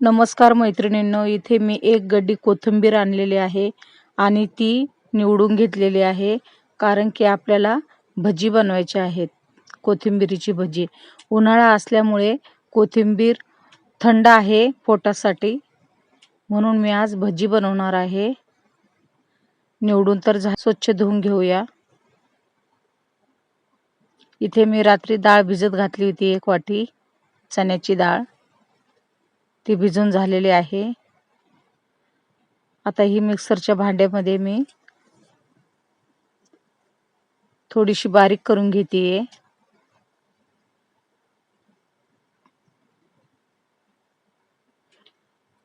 नमस्कार मैत्रिणींनो इथे मी एक गड्डी कोथिंबीर आणलेली आहे आणि ती निवडून घेतलेली आहे कारण की आपल्याला भजी बनवायची आहेत कोथिंबीरीची भजी. उन्हाळा असल्यामुळे कोथिंबीर थंड आहे पोटासाठी म्हणून मी आज भजी बनवणार आहे. निवडून तर झा स्वच्छ धुवून घेऊया. इथे मी रात्री डाळ भिजत घातली होती एक वाटी चण्याची डाळ. ती भिजून झालेली आहे. आता ही मिक्सरच्या भांड्यामध्ये मी थोडीशी बारीक करून घेते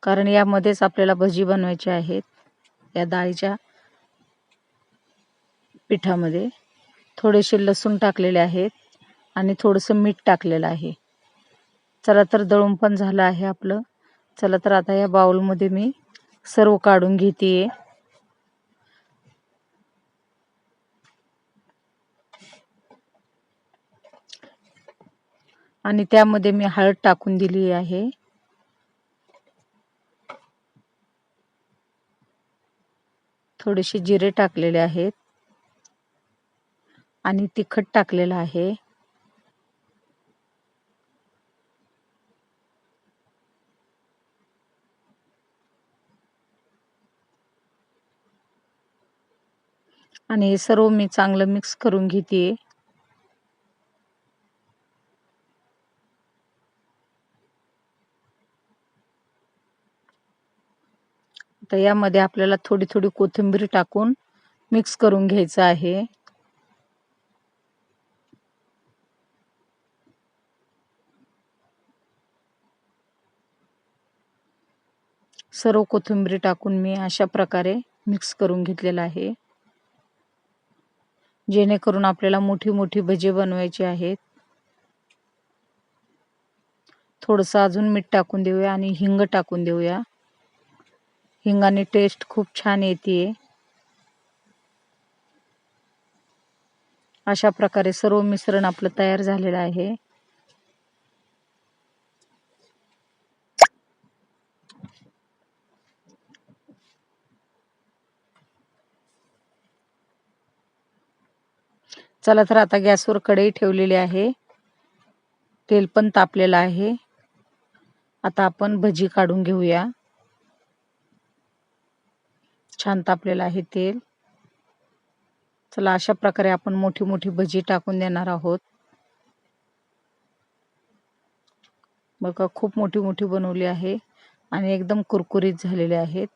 कारण यामध्येच आपल्याला भजी बनवायची आहेत या डाळीच्या पिठामध्ये. थोडेसे लसूण टाकलेले आहेत आणि थोडंसं मीठ टाकलेलं आहे. चला तर दळून पण झालं आहे आपलं. चला तर आता या बाउलमध्ये मी सर्व काढून घेते आणि त्यामध्ये मी हळद टाकून दिली आहे. थोडेसे जिरे टाकलेले आहेत. आणि तिखट टाकलेलं आहे. आणि हे सर्व मी चांगलं मिक्स करून घेते. तर यामध्ये आपल्याला थोडी थोडी कोथिंबीर टाकून मिक्स करून घ्यायचं आहे. सर्व कोथिंबीर टाकून मी अशा प्रकारे मिक्स करून घेतलेलं आहे. जेणेकरून आपल्याला मोठी मोठी भजे बनवायची आहेत. थोडंसं अजून मीठ टाकून देऊया आणि हिंग टाकून देऊया. हिंगाने टेस्ट खूप छान येते अशा प्रकारे सर्व मिश्रण आपलं तयार झालेलं आहे. चला तर आता गॅसवर कढई ठेवलेली आहे. तेल पण तापलेलं आहे. आता आपण भजी काढून घेऊया. छान तापलेलं आहे तेल. चला अशा प्रकारे आपण मोठी मोठी भजी टाकून देणार आहोत. बघा खूप मोठी मोठी बनवली आहे आणि एकदम कुरकुरीत झालेले आहेत.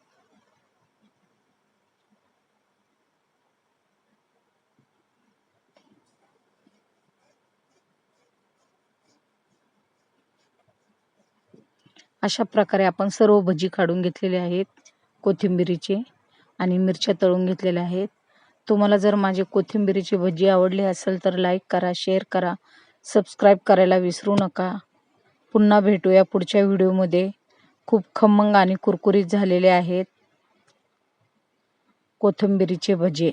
अशा प्रकारे आपण सर्व भजी काढून घेतलेले आहेत कोथिंबिरीचे आणि मिरच्या तळून घेतलेल्या आहेत. तुम्हाला जर माझे कोथिंबिरीची भजी आवडली असेल तर लाईक करा शेअर करा सबस्क्राईब करायला विसरू नका. पुन्हा भेटूया पुढच्या व्हिडिओमध्ये. खूप खमंग आणि कुरकुरीत झालेले आहेत कोथिंबिरीचे भजे.